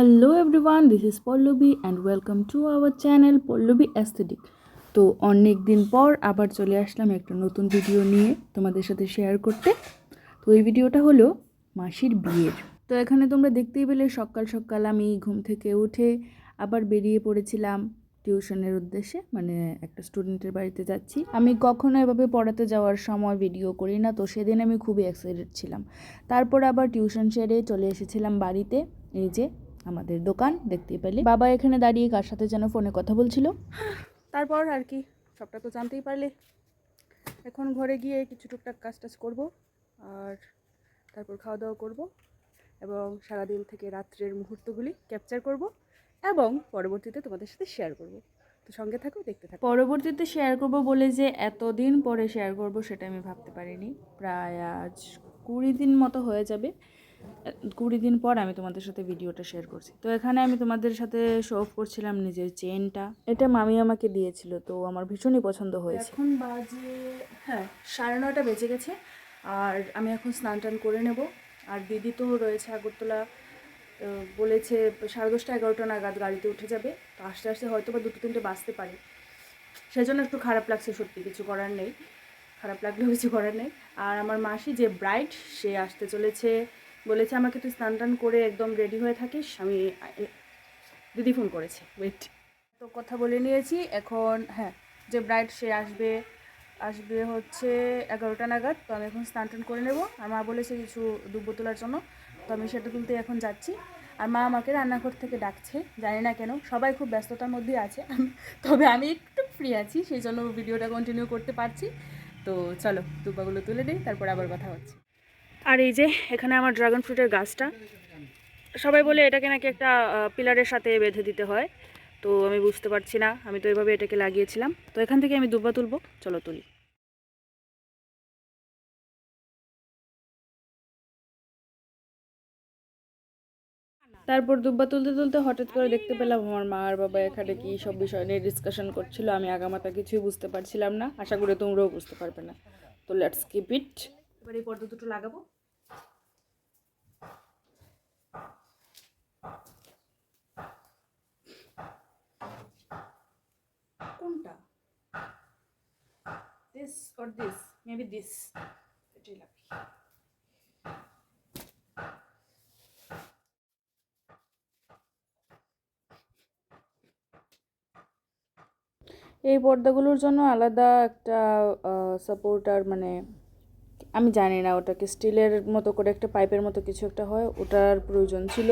Hello everyone this is Pallavi and welcome to our channel Pallavi aesthetic তো অনেক দিন পর আবার চলে আসলাম একটা নতুন ভিডিও নিয়ে তোমাদের সাথে শেয়ার করতে। তো এই ভিডিওটা হলো মাসির বিয়ের। তো এখানে তোমরা দেখতেই পেলে সকাল সকাল আমি ঘুম থেকে উঠে আবার বেরিয়ে পড়েছিলাম টিউশনের উদ্দেশ্যে মানে একটা স্টুডেন্টের বাড়িতে যাচ্ছি। আমি কখনো এভাবে পড়াতে যাওয়ার সময় ভিডিও করি না, তো সেদিন আমি খুবই এক্সাইটেড ছিলাম। তারপর আবার টিউশন সেরে চলে এসেছিলাম বাড়িতে, এই যে আমাদের দোকান দেখতেই পেলে। বাবা এখানে দাঁড়িয়ে কার সাথে যেন ফোনে কথা বলছিল? তারপর আর কি সবটা তো জানতেই পারলে। এখন ঘরে গিয়ে কিছু টুকটাক কাজ টাজ করব আর তারপর খাওয়া দাওয়া করব এবং সারাদিন থেকে রাত্রের মুহূর্তগুলি ক্যাপচার করব এবং পরবর্তীতে তোমাদের সাথে শেয়ার করব। তো সঙ্গে থাকো দেখতে থাকো। পরবর্তীতে শেয়ার করব বলে যে এতদিন পরে শেয়ার করব সেটা আমি ভাবতে পারিনি। প্রায় আজ কুড়ি দিন মতো হয়ে যাবে। কুড়ি দিন পর আমি তোমাদের সাথে ভিডিওটা শেয়ার করছি। তো এখানে আমি তোমাদের সাথে শো অফ করছিলাম নিজের চেনটা এটা মামি আমাকে দিয়েছিল, তো আমার ভীষণই পছন্দ হয়েছে। এখন বাজে হ্যাঁ সাড়ে নটা বেজে গেছে, আর আমি এখন স্নান টান করে নেব। আর দিদি তো রয়েছে আগরতলা বলেছে সাড়ে দশটা এগারোটা নাগাদ গাড়িতে উঠে যাবে, তো আস্তে আস্তে হয়তো বা দুটো তিনটে বাজতে পারে। সেজন্য একটু খারাপ লাগছে সত্যি, কিছু করার নেই। খারাপ লাগলেও কিছু করার নেই। আর আমার মাসি যে ব্রাইট সে আসতে চলেছে। বলেছে আমাকে তুই স্নান টান করে একদম রেডি হয়ে থাকিস। আমি, দিদি ফোন করেছে। ওয়েট তো কথা বলে নিয়েছি, এখন হ্যাঁ যে ব্রাইড সে আসবে আসবে হচ্ছে এগারোটা নাগাদ, তো আমি এখন স্নান টান করে নেব। আর মা বলেছে কিছু দুব্বো তোলার জন্য, তো আমি সেটা তুলতে এখন যাচ্ছি। আর মা আমাকে রান্নাঘর থেকে ডাকছে, জানি না কেন, সবাই খুব ব্যস্ততার মধ্যে আছে। তবে আমি একটু ফ্রি আছি, সেই জন্য ভিডিওটা কন্টিনিউ করতে পারছি। তো চলো, দুব্বাগুলো তুলে দিই, তারপর আবার কথা হচ্ছে। আর এই যে এখানে আমার ড্রাগন ফ্রুটের গাছটা। সবাই বলে এটাকে নাকি একটা পিলারের সাথে বেঁধে দিতে হয়। তো আমি বুঝতে পারছি না, আমি তো এভাবে এটাকে লাগিয়েছিলাম। তো এখান থেকে আমি দুব্বা তুলবো, চলো তুলি। তারপর দুব্বা তুলতে তুলতে হঠাৎ করে দেখতে পেলাম আমার মা আর বাবা এখানে কি সব বিষয় নিয়ে ডিসকাশন করছিল। আমি আগামাতা কিছুই বুঝতে পারছিলাম না। আশা করি তোমরাও বুঝতে পারবে না। তো লেটস কিপ ইট এবার এই পর্দা দুটো লাগাবো। কোনটা? This or this maybe this এটাই লাগবে এই পর্দাগুলোর জন্য আলাদা একটা সাপোর্টার মানে আমি জানি না, ওটাকে স্টিলের মতো করে একটা পাইপের মতো কিছু একটা হয়, ওটার প্রয়োজন ছিল।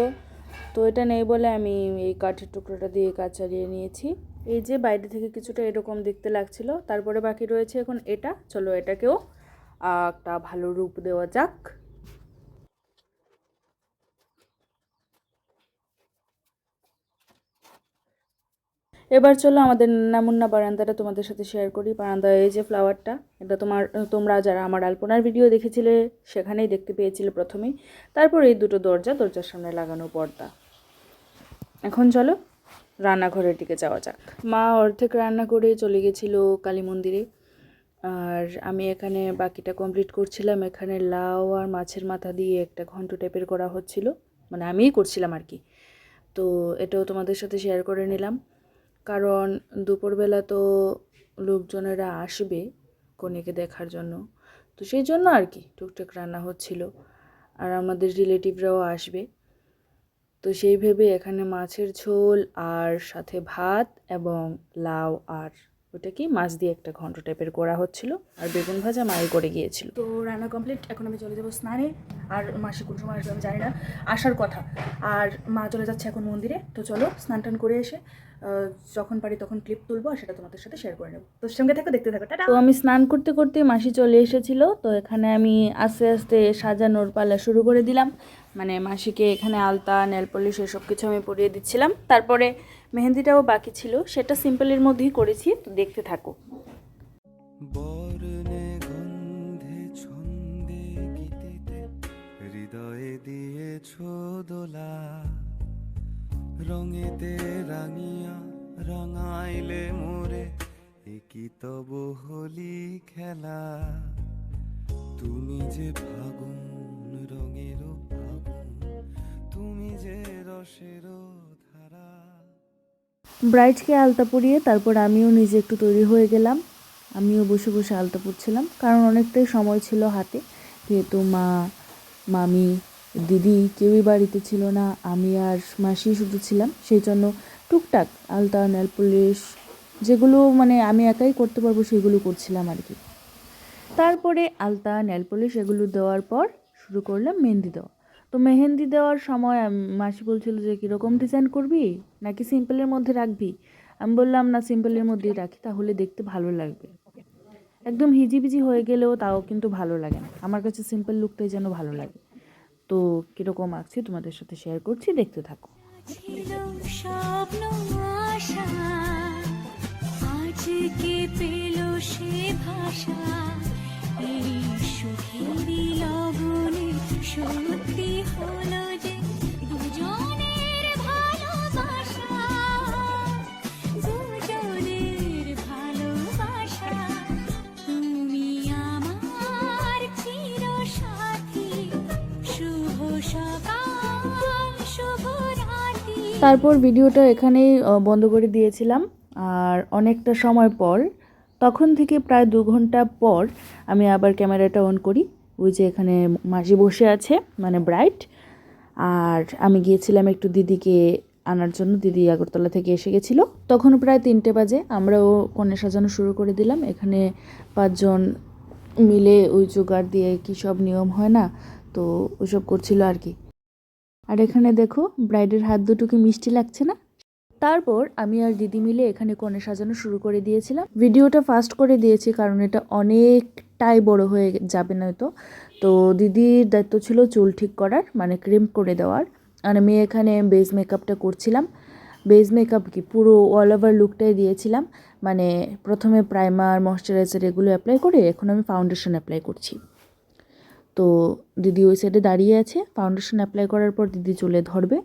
তো এটা নেই বলে আমি এই কাঠের টুকরোটা দিয়ে কাজ চালিয়ে নিয়েছি। এই যে বাইরে থেকে কিছুটা এরকম দেখতে লাগছিল। তারপরে বাকি রয়েছে এখন এটা। চলো এটাকেও একটা ভালো রূপ দেওয়া যাক। এবার চলো আমাদের নামুন্না বারান্দাটা তোমাদের সাথে শেয়ার করি। বারান্দা এই যে ফ্লাওয়ারটা এটা তোমার, তোমরা যারা আমার আলপনার ভিডিও দেখেছিলে, সেখানেই দেখতে পেয়েছিলে প্রথমেই। তারপর এই দুটো দরজা, দরজার সামনে লাগানো পর্দা। এখন চলো। রান্নাঘরের দিকে যাওয়া যাক। মা অর্ধেক রান্না করে চলে গেছিল কালী মন্দিরে। আর আমি এখানে বাকিটা কমপ্লিট করছিলাম। এখানে লাউ আর মাছের মাথা দিয়ে একটা ঘন্ট টাইপের করা হচ্ছিল। মানে আমিই করছিলাম আর কি। তো এটাও তোমাদের সাথে শেয়ার করে নিলাম। কারণ দুপুরবেলা তো লোকজনেরা আসবে কনেকে দেখার জন্য। তো সেই জন্য আর কি টুকটাক রান্না হচ্ছিল। আর আমাদের রিলেটিভরাও আসবে। তো সেই ভেবে এখানে মাছের ঝোল আর সাথে ভাত এবং লাউ আর ওটা কি মাছ দিয়ে একটা ঘন্ট টাইপের করা হচ্ছিল আর বেগুন ভাজা মাই করে গিয়েছিল। তো রান্না কমপ্লিট এখন আমি চলে যাব স্নানে। আর মাসে কোন সময় আসবে আমি জানি না, আসার কথা। আর মা চলে যাচ্ছে এখন মন্দিরে, তো চলো স্নান টান করে এসে যখন পারি তখন ক্লিপ তুলবো আর সেটা তোমাদের সাথে শেয়ার করে নেব। তোর সঙ্গে থাকো দেখতে থাকো তো আমি স্নান করতে করতে মাসি চলে এসেছিল তো এখানে আমি আস্তে আস্তে সাজানোর পালা শুরু করে দিলাম। মানে মাসিকে এখানে আলতা নেল পলিশ এসব কিছু আমি পরিয়ে দিচ্ছিলাম। তারপরে মেহেন্দিটাও বাকি ছিল সেটা সিম্পলের মধ্যেই করেছি তো দেখতে থাকো। বর্ণে গন্ধে ছন্দে গীতিতে হৃদয়ে দিয়েছ দোলা। রঙেতে রাঙিয়া রাঙাইলে মোরে একই তব হোলি খেলা? তুমি যে ফাগুন রঙের ফাগুন, তুমি যে রসেরও ধারা। ব্রাইডকে আলতা পরিয়ে তারপর আমিও নিজে একটু তৈরি হয়ে গেলাম। আমিও বসে বসে আলতা পরছিলাম, কারণ অনেকটাই সময় ছিল হাতে। যেহেতু মা, মামি দিদি কেউই বাড়িতে ছিল না, আমি আর মাসি শুধু ছিলাম, সেই জন্য টুকটাক আলতা, নেল পলিশ যেগুলো মানে আমি একাই করতে পারব সেগুলো করছিলাম আর কি। তারপরে আলতা, নেল পলিশ এগুলো দেওয়ার পর শুরু করলাম মেহেন্দি দেওয়া। তো মেহেন্দি দেওয়ার সময় মাসি বলছিল যে, কীরকম ডিজাইন করবি? নাকি সিম্পলের মধ্যে রাখবি? আমি বললাম, না সিম্পলের মধ্যেই রাখি, তাহলে দেখতে ভালো লাগবে। একদম হিজিবিজি হয়ে গেলেও তাও কিন্তু ভালো লাগে না। আমার কাছে সিম্পল লুকটাই যেন ভালো লাগে। তো কীরকম আঁকছি তোমাদের সাথে শেয়ার করছি দেখতে থাকো। সে ভাষা। সত্যি হলো তারপর ভিডিওটা এখানেই বন্ধ করে দিয়েছিলাম। আর অনেকটা সময় পর, তখন থেকে প্রায় দু ঘণ্টা পর আমি আবার ক্যামেরাটা অন করি। ওই যে এখানে মাসি বসে আছে মানে ব্রাইট। আর আমি গিয়েছিলাম একটু দিদিকে আনার জন্য। দিদি আগরতলা থেকে এসে গেছিল। তখন প্রায় তিনটে বাজে। আমরাও কনে সাজানো শুরু করে দিলাম। এখানে পাঁচজন মিলে ওই জোগাড় দিয়ে কী সব নিয়ম হয় না, তো ওইসব করছিল আর কি। আর এখানে দেখো, ব্রাইডের হাত দুটো কি মিষ্টি লাগছে না? তারপর আমি আর দিদি মিলে এখানে কনে সাজানো শুরু করে দিয়েছিলাম। ভিডিওটা ফাস্ট করে দিয়েছি কারণ এটা অনেকটাই বড় হয়ে যাবে নয়তো। তো দিদির দায়িত্ব ছিল চুল ঠিক করার মানে ক্রিম করে দেওয়ার। আর আমি এখানে বেস মেকআপটা করছিলাম। বেস মেকআপ কি, পুরো অল ওভার লুকটাই দিয়েছিলাম। মানে প্রথমে প্রাইমার ময়শ্চারাইজার এগুলো অ্যাপ্লাই করে এখন আমি ফাউন্ডেশন অ্যাপ্লাই করছি। তো দিদি ওই সাইডে দাঁড়িয়ে আছে। ফাউন্ডেশন অ্যাপ্লাই করার পর দিদি চলে ধরবে।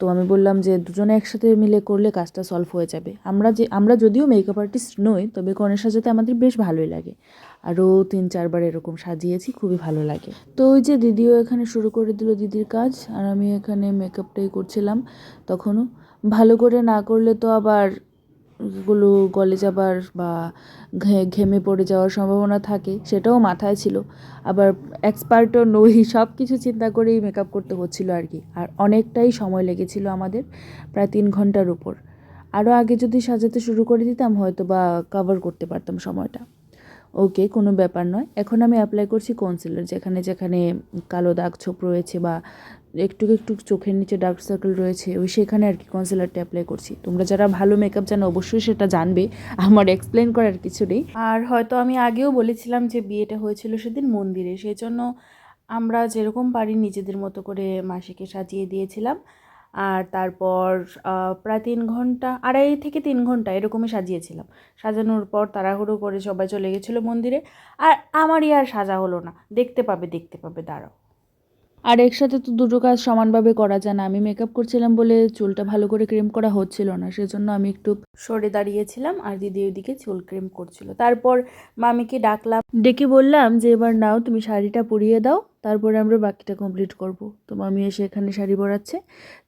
তো আমি বললাম যে দুজনে একসাথে মিলে করলে কাজটা সলভ হয়ে যাবে। আমরা যে, আমরা যদিও মেকআপ আর্টিস্ট নই, তবে কনে সাজাতে আমাদের বেশ ভালোই লাগে। আরও তিন, চারবার এরকম সাজিয়েছি, খুবই ভালো লাগে। তো ওই যে দিদিও এখানে শুরু করে দিল দিদির কাজ, আর আমি এখানে মেকআপটাই করছিলাম তখনও। ভালো করে না করলে তো আবার এগুলো গলে যাবার বা ঘেমে পড়ে যাওয়ার সম্ভাবনা থাকে, সেটাও মাথায় ছিল। আবার এক্সপার্টও নই সব কিছু চিন্তা করেই মেকআপ করতে হচ্ছিল আর কি। আর অনেকটাই সময় লেগেছিল আমাদের, প্রায় তিন ঘণ্টার উপর। আরও আগে যদি সাজাতে শুরু করে দিতাম, হয়তো বা কভার করতে পারতাম সময়টা। ওকে, কোনো ব্যাপার নয়। এখন আমি অ্যাপ্লাই করছি কনসিলার যেখানে যেখানে কালো দাগ ছোপ রয়েছে বা একটু একটু চোখের নিচে ডার্ক সার্কেল রয়েছে, ওই সেখানে আর কি কনসিলারটা অ্যাপ্লাই করছি। তোমরা যারা ভালো মেকআপ জানো, অবশ্যই সেটা জানবে, আমার এক্সপ্লেন করার কিছু নেই। আর হয়তো আমি আগেও বলেছিলাম যে বিয়েটা হয়েছিল সেদিন মন্দিরে সেই জন্য আমরা যেরকম পারি নিজেদের মতো করে মাসিকে সাজিয়ে দিয়েছিলাম। আর তারপর প্রায় তিন ঘণ্টা, আড়াই থেকে তিন ঘণ্টা এরকমই সাজিয়েছিলাম। সাজানোর পর তাড়াহুড়ো করে সবাই চলে গেছিল মন্দিরে। আর আমারই আর সাজা হলো না, দেখতে পাবে দেখতে পাবে, দাঁড়াও। আর একসাথে তো দুটো কাজ সমানভাবে করা যায় না। আমি মেকআপ করছিলাম বলে চুলটা ভালো করে ক্রিম করা হচ্ছিল না, সেজন্য আমি একটু সরে দাঁড়িয়েছিলাম আর দিদি ওইদিকে চুল ক্রিম করছিল। তারপর মামিকে ডাকলাম, ডেকে বললাম যে, এবার নাও, তুমি শাড়িটা পরিয়ে দাও, তারপরে আমরা বাকিটা কমপ্লিট করব। তো মামি এসে এখানে শাড়ি পরাচ্ছে।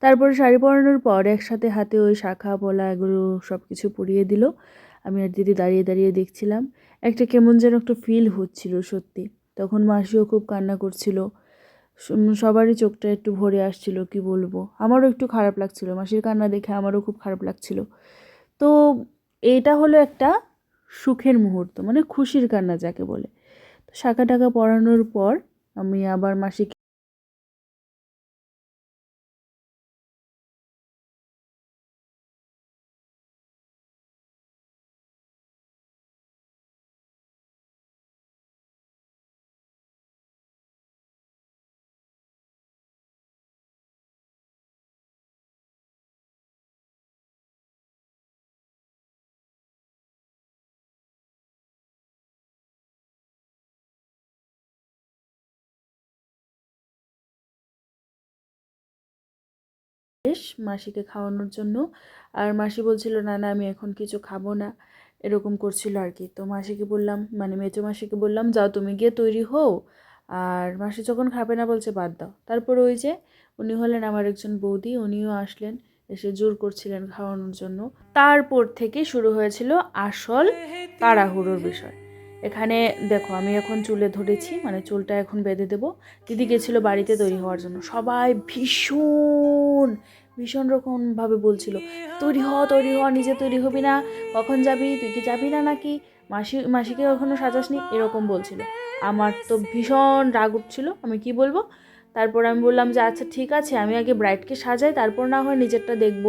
তারপরে শাড়ি পরানোর পর একসাথে হাতে ওই শাখা, পলা এগুলো সব কিছু পরিয়ে দিল। আমি আর দিদি দাঁড়িয়ে দাঁড়িয়ে দেখছিলাম। একটা কেমন যেন একটা ফিল হচ্ছিল সত্যি। তখন মাসিও খুব কান্না করছিল। সবারই চোখটা একটু ভরে আসছিল, কি বলব? আমারও একটু খারাপ লাগছিল, মাসির কান্না দেখে আমারও খুব খারাপ লাগছিল। তো এটা হলো একটা সুখের মুহূর্ত মানে খুশির কান্না যাকে বলে। তো শাখা টাকা পড়ানোর পর আমি আবার মাসিকে বেশ মাসিকে খাওয়ানোর জন্য। আর মাসি বলছিল, না না, আমি এখন কিছু খাব না। এরকম করছিল আর কি। তো মাসিকে বললাম মানে মেজো মাসিকে বললাম, যাও তুমি গিয়ে তৈরি হও। আর মাসি যখন খাবে না বলছে, বাদ দাও। তারপর ওই যে উনি হলেন আমার একজন বৌদি, উনিও আসলেন, এসে জোর করছিলেন খাওয়ানোর জন্য। তারপর থেকে শুরু হয়েছিল আসল তাড়াহুড়োর বিষয়। এখানে দেখো, আমি এখন চুলে ধরেছি মানে চুলটা এখন বেঁধে দেবো। দিদি গেছিল বাড়িতে তৈরি হওয়ার জন্য। সবাই ভীষণ ভীষণ রকমভাবে বলছিল, তৈরি হ তৈরি হ, নিজে তৈরি হবি না। কখন যাবি? তুই কি যাবি না নাকি? মাসি, মাসিকে এখনও সাজাসনি? এরকম বলছিল। আমার তো ভীষণ রাগ উঠছিল। আমি কি বলব? তারপর আমি বললাম যে আচ্ছা ঠিক আছে, আমি আগে ব্রাইডকে সাজাই, তারপর না হয় নিজেরটা দেখব।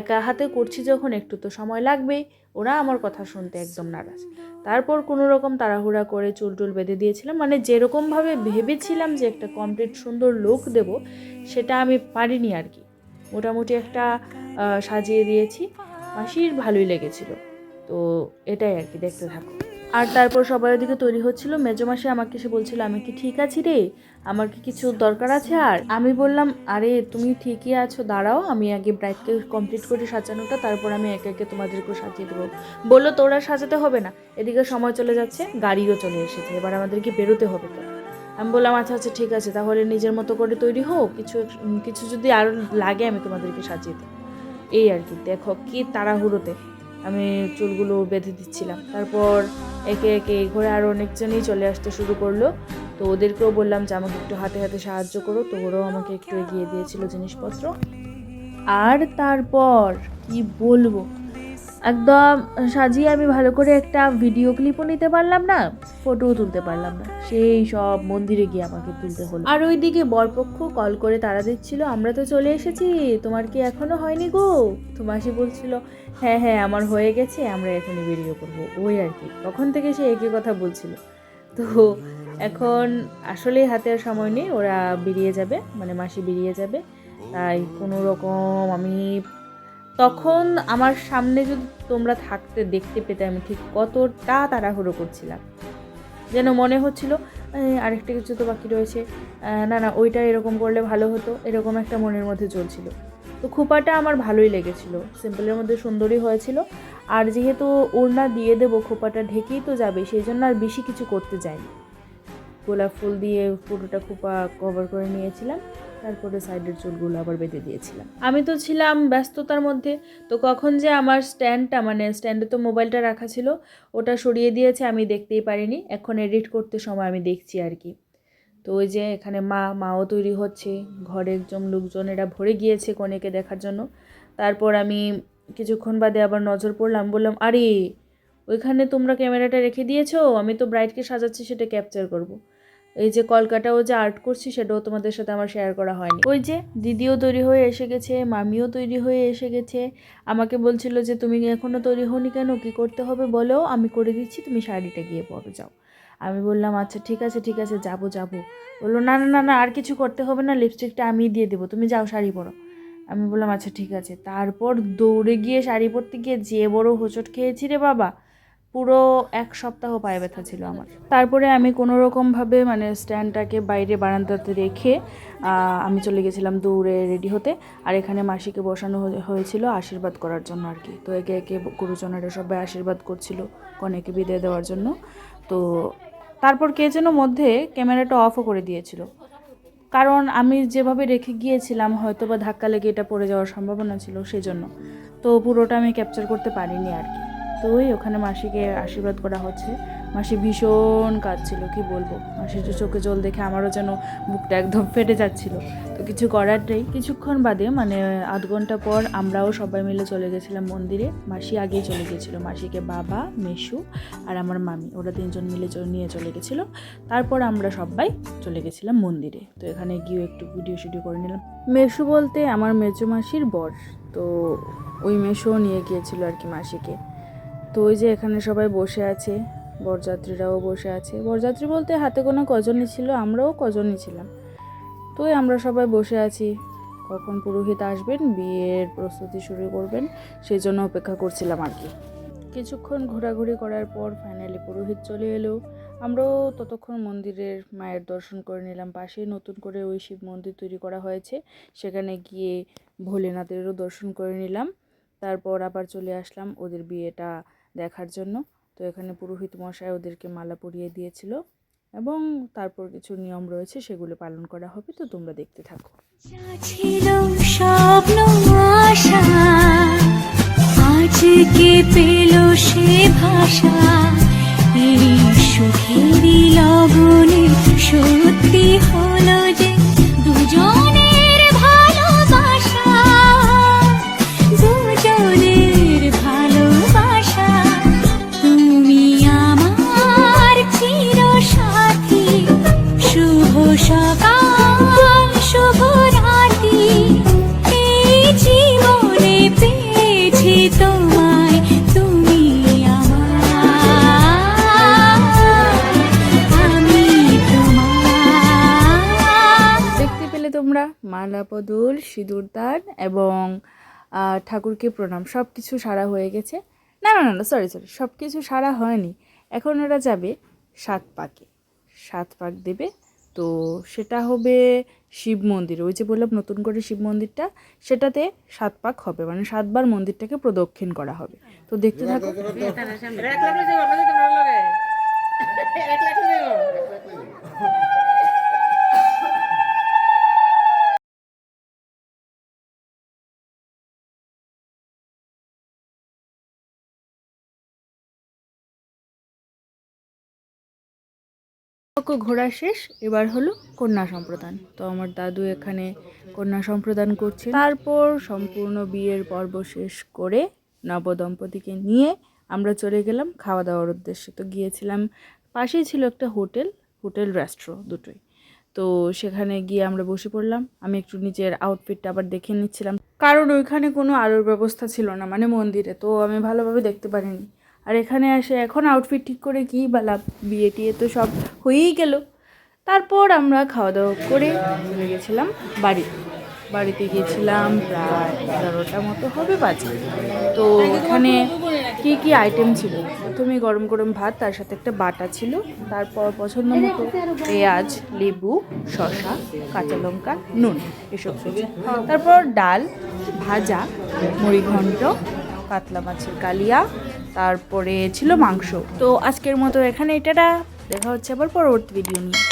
একা হাতে করছি যখন, একটু তো সময় লাগবেই ওরা আমার কথা শুনতে একদম নারাজ। তারপর কোনো রকম তাড়াহুড়া করে চুল টুল বেঁধে দিয়েছিলাম। মানে যেরকমভাবে ভেবেছিলাম যে, একটা কমপ্লিট সুন্দর লুক দেব, সেটা আমি পারিনি আর কি। মোটামুটি একটা সাজিয়ে দিয়েছি। মাসির ভালোই লেগেছিল। তো এটাই আর কি, দেখতে থাকো। আর তারপর সবাই ওদিকে তৈরি হচ্ছিল। মেজো মাসে আমাকে এসে বলছিল, আমি কি ঠিক আছি রে? আমার কি কিছু দরকার আছে আর? আমি বললাম, আরে, তুমি ঠিকই আছো, দাঁড়াও। আমি আগে ব্রাইডকে কমপ্লিট করি সাজানোটা, তারপর আমি একে একে তোমাদেরকেও সাজিয়ে দেবো। বলল, তোরা সাজাতে হবে না। এদিকে সময় চলে যাচ্ছে, গাড়িও চলে এসেছে। এবার আমাদেরকে বেরোতে হবে তো। আমি বললাম আচ্ছা আচ্ছা ঠিক আছে। তাহলে নিজের মতো করে তৈরি হোক। কিছু কিছু যদি আরও লাগে, আমি তোমাদেরকে সাজিয়ে দেবো। এই আর কি। দেখো, কি তাড়াহুড়োতে। আমি চুলগুলো বেঁধে দিচ্ছিলাম। তারপর একে একে ঘরে আরও অনেকজনই চলে আসতে শুরু করল। তো ওদেরকেও বললাম যে, আমাকে একটু হাতে হাতে সাহায্য করো। তো ওরাও আমাকে একটু এগিয়ে দিয়েছিল জিনিসপত্র। আর তারপর কি বলব? একদম সাজিয়ে আমি ভালো করে একটা ভিডিও ক্লিপও নিতে পারলাম না ফটোও তুলতে পারলাম না। সেই সব মন্দিরে গিয়ে আমাকে তুলতে হলো। আর ওইদিকে বরপক্ষ কল করে তারা দিচ্ছিল আমরা তো চলে এসেছি, তোমার কি এখনও হয়নি গো? তো মাসি বলছিল হ্যাঁ হ্যাঁ আমার হয়ে গেছে, আমরা এখনই বেরিয়ে পড়ব। ওই আর কি, তখন থেকে সে একই কথা বলছিল। তো এখন আসলেই হাতে আর সময় নেই, ওরা বেরিয়ে যাবে মানে মাসি বেরিয়ে যাবে। তাই কোনো রকম আমি তখন আমার সামনে যদি তোমরা থাকতে দেখতে পেতে আমি ঠিক কতটা তাড়াহুড়ো করছিলাম। যেন মনে হচ্ছিল "এই, আরেকটা কিছু তো বাকি রয়েছে। না না ওইটা এরকম করলে ভালো হতো। এরকম একটা মনের মধ্যে চলছিল। তো খোপাটা আমার ভালোই লেগেছিল। সিম্পলের মধ্যে সুন্দরই হয়েছিল। আর যেহেতু ওড়না দিয়ে দেবো খোপাটা ঢেকেই তো যাবে সেই জন্য আর বেশি কিছু করতে যাইনি। গোলাপ ফুল দিয়ে পুরোটা খোপা কভার করে নিয়েছিলাম। তারপরে সাইডের চুলগুলো আবার বেঁধে দিয়েছিলাম। আমি তো ছিলাম ব্যস্ততার মধ্যে, তো কখন যে আমার স্ট্যান্ডটা মানে স্ট্যান্ডে তো মোবাইলটা রাখা ছিল, ওটা সরিয়ে দিয়েছে, আমি দেখতেই পারিনি। এখন এডিট করতে সময় আমি দেখছি আর কি। তো ওই যে এখানে মা, মাও তৈরি হচ্ছে, ঘরে একজন লোকজন, এরা ভরে গিয়েছে কনেকে দেখার জন্য। তারপর আমি কিছুক্ষণ বাদে আবার নজর পড়লাম, বললাম, আরে, ওইখানে তোমরা ক্যামেরাটা রেখে দিয়েছ, আমি তো ব্রাইডকে সাজাচ্ছি, সেটা ক্যাপচার করব। এই যে কলকাটাও যে আর্ট করছি, সেটাও তোমাদের সাথে আমার শেয়ার করা হয়নি। ওই যে দিদিও তৈরি হয়ে এসে গেছে, মামিও তৈরি হয়ে এসে গেছে। আমাকে বলছিল যে, তুমি এখনও তৈরি হওনি কেন? কী করতে হবে বলো, আমি করে দিচ্ছি, তুমি শাড়িটা গিয়ে পরে, যাও। আমি বললাম আচ্ছা ঠিক আছে ঠিক আছে, যাব যাব। বলল, না না না না, আর কিছু করতে হবে না লিপস্টিকটা আমি দিয়ে দেবো, তুমি যাও, শাড়ি পরো। আমি বললাম আচ্ছা ঠিক আছে। তারপর দৌড়ে গিয়ে শাড়ি পরতে গিয়ে যে বড় হোঁচট খেয়েছি রে বাবা পুরো এক সপ্তাহ পায়ে ব্যথা ছিল আমার। তারপরে আমি কোনো রকমভাবে মানে স্ট্যান্ডটাকে বাইরে বারান্দাতে রেখে আমি চলে গেছিলাম দৌড়ে রেডি হতে। আর এখানে মাসিকে বসানো হয়ে- হয়েছিল আশীর্বাদ করার জন্য আর কি। তো একে একে গুরুজনেরা সবাই আশীর্বাদ করছিল কনেকে বিদায় দেওয়ার জন্য। তো তারপর কে যেন মধ্যে ক্যামেরাটা অফও করে দিয়েছিল। কারণ আমি যেভাবে রেখে গিয়েছিলাম হয়তো বা ধাক্কা লেগে এটা পড়ে যাওয়ার সম্ভাবনা ছিল সেই জন্য তো পুরোটা আমি ক্যাপচার করতে পারিনি আর কি। ওই ওখানে মাসিকে আশীর্বাদ করা হচ্ছে। মাসি ভীষণ কাঁদছিল, কি বলব? মাসির চোখে জল দেখে আমারও যেন বুকটা একদম ফেটে যাচ্ছিল। তো কিছু করার নেই। কিছুক্ষণ বাদে মানে আধ ঘণ্টা পর আমরাও সবাই মিলে চলে গেছিলাম মন্দিরে। মাসি আগেই চলে গেছিল। মাসিকে বাবা মেশু আর আমার মামি, ওরা তিনজন মিলে নিয়ে চলে গেছিল। তারপর আমরা সবাই চলে গেছিলাম মন্দিরে। তো এখানে গিয়ে একটু ভিডিও শিডিও করে নিলাম। মেশু বলতে আমার মেজো মাসির বর। তো ওই মেশো নিয়ে গিয়েছিল আর কি মাসিকে। তো ওই যে এখানে সবাই বসে আছে, বরযাত্রীরাও বসে আছে। বরযাত্রী বলতে হাতে কোনো কজনই ছিল, আমরাও কজনই ছিলাম। তো আমরা সবাই বসে আছি। কখন পুরোহিত আসবেন, বিয়ের প্রস্তুতি শুরু করবেন সেই জন্য অপেক্ষা করছিলাম আর কি। কিছুক্ষণ ঘোরাঘুরি করার পর ফাইনালি পুরোহিত চলে এলো। আমরাও ততক্ষণ মন্দিরের মায়ের দর্শন করে নিলাম। পাশেই নতুন করে ওই শিব মন্দির তৈরি করা হয়েছে। সেখানে গিয়ে ভোলেনাথেরও দর্শন করে নিলাম। তারপর আবার চলে আসলাম ওদের বিয়েটা দেখার জন্য। তো এখানে পুরোহিত মশাই ওদেরকে মালা পরিয়ে দিয়েছিল এবং তারপর কিছু নিয়ম রয়েছে, সেগুলো পালন করা হবে। তো তোমরা দেখতে থাকো। আজকে পেল সে ভাষা? সত্যি হলো এবং ঠাকুরকে প্রণাম সব কিছু সারা হয়ে গেছে। না না না সরি সরি সব কিছু সারা হয়নি। এখন ওরা যাবে সাত পাকে। সাত পাক দেবে। তো সেটা হবে শিব মন্দির। ওই যে বললাম নতুন করে শিব মন্দিরটা, সেটাতে সাত পাক হবে। মানে সাতবার মন্দিরটাকে প্রদক্ষিণ করা হবে। তো দেখতে থাকো। পক্ষ ঘোরা শেষ, এবার হলো কন্যা সম্প্রদান। তো আমার দাদু এখানে কন্যা সম্প্রদান করছে তারপর সম্পূর্ণ বিয়ের পর্ব শেষ করে নবদম্পতিকে নিয়ে আমরা চলে গেলাম খাওয়া দাওয়ার উদ্দেশ্যে। তো গিয়েছিলাম, পাশেই ছিল একটা হোটেল হোটেল রেস্ট্রো দুটোই। তো সেখানে গিয়ে আমরা বসে পড়লাম। আমি একটু নিজের আউটফিটটা আবার দেখে নিচ্ছিলাম। কারণ ওইখানে কোনো আলোর ব্যবস্থা ছিল না মানে মন্দিরে। তো আমি ভালোভাবে দেখতে পারিনি। আর এখানে আসে এখন আউটফিট ঠিক করে কী বা লাভ বিয়ে টিয়ে তো সব হয়েই গেল। তারপর আমরা খাওয়া দাওয়া করে চলে গেছিলাম বাড়ি। বাড়িতে গিয়েছিলাম প্রায় এগারোটা মতো হবে বাজে। তো এখানে কি কি আইটেম ছিল? প্রথমে গরম গরম ভাত, তার সাথে একটা বাটা ছিল। তারপর পছন্দ মতো পেঁয়াজ, লেবু, শসা, কাঁচা লঙ্কা, নুন এসব তারপর ডাল, ভাজা, মুড়িঘণ্ট, কাতলা মাছের কালিয়া তারপরে ছিল মাংস। তো আজকের মতো এখানে এটা দেখা হচ্ছে আবার পরবর্তী ভিডিও নিয়ে।